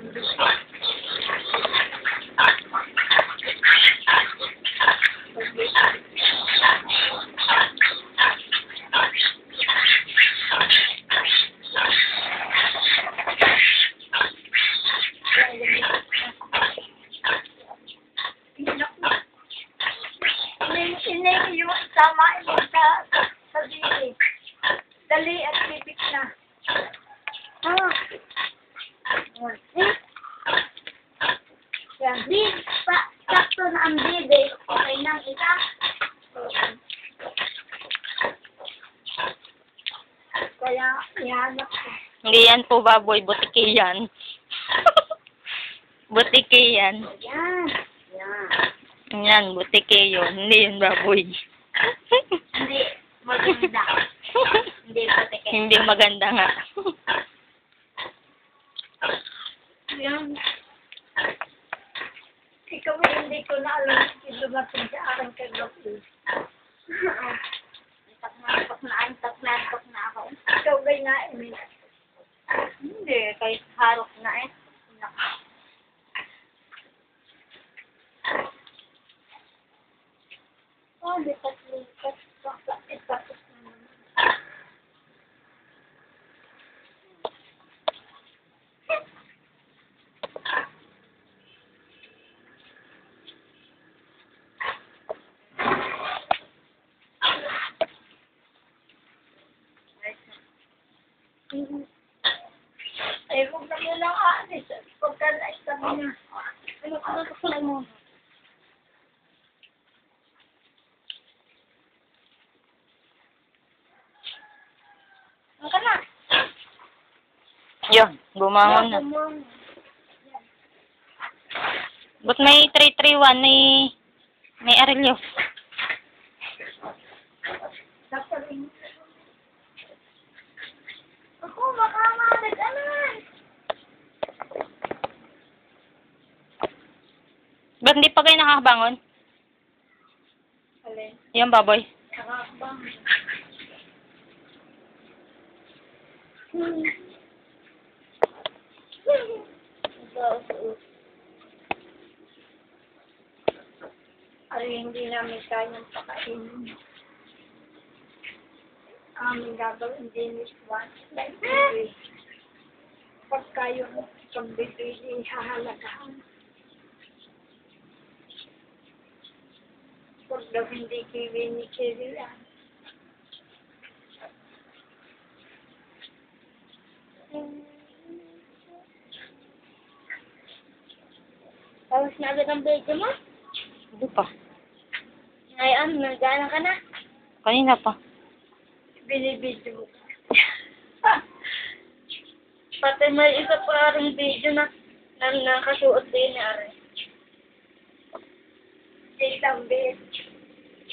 Ini yung samain mo sa sa dili. Dali at pipik na. Ah. Eh? Yan. Di, pa, sakto na ang bide. Okay nang isa. Kaya, ko. Hindi yan po baboy, butiki yan. butiki yan. Yan. Yan. Yan, butiki yun. Hindi yun baboy. Hindi maganda. Hindi patike. Hindi maganda nga. Yan. Ikaw hindi ko na alam kung dumating sa akin kay Doktor. Antak na, antak na, antak na, antak na ako. Ikaw ba nga, Emil? Hindi, kahit harap na eh. Oh, lipat-lipat. Ay, huwag na mo lang aalis. Pagka na-stop niya. Ano ka na mo? Ano ka na? Yun, bumangon na. Ba't may 331 may may arilyo? Ba't hindi pa kayo nakakabangon? Alin? Yan, baboy. Nakakabang. Ay, hindi namin kayang pakainin. Aming gagawin din is one. Like, anyway, pagka yung pambibili, hahalagahan. Hindi kiwi ni kiwi yan. Tapos na agad ang video mo? Hindi pa. Ngayon, nagana ka na. Kanina pa. Binibidyo mo. Pati may isa pa rin video na na nakasuot din ni Are. Isang beses.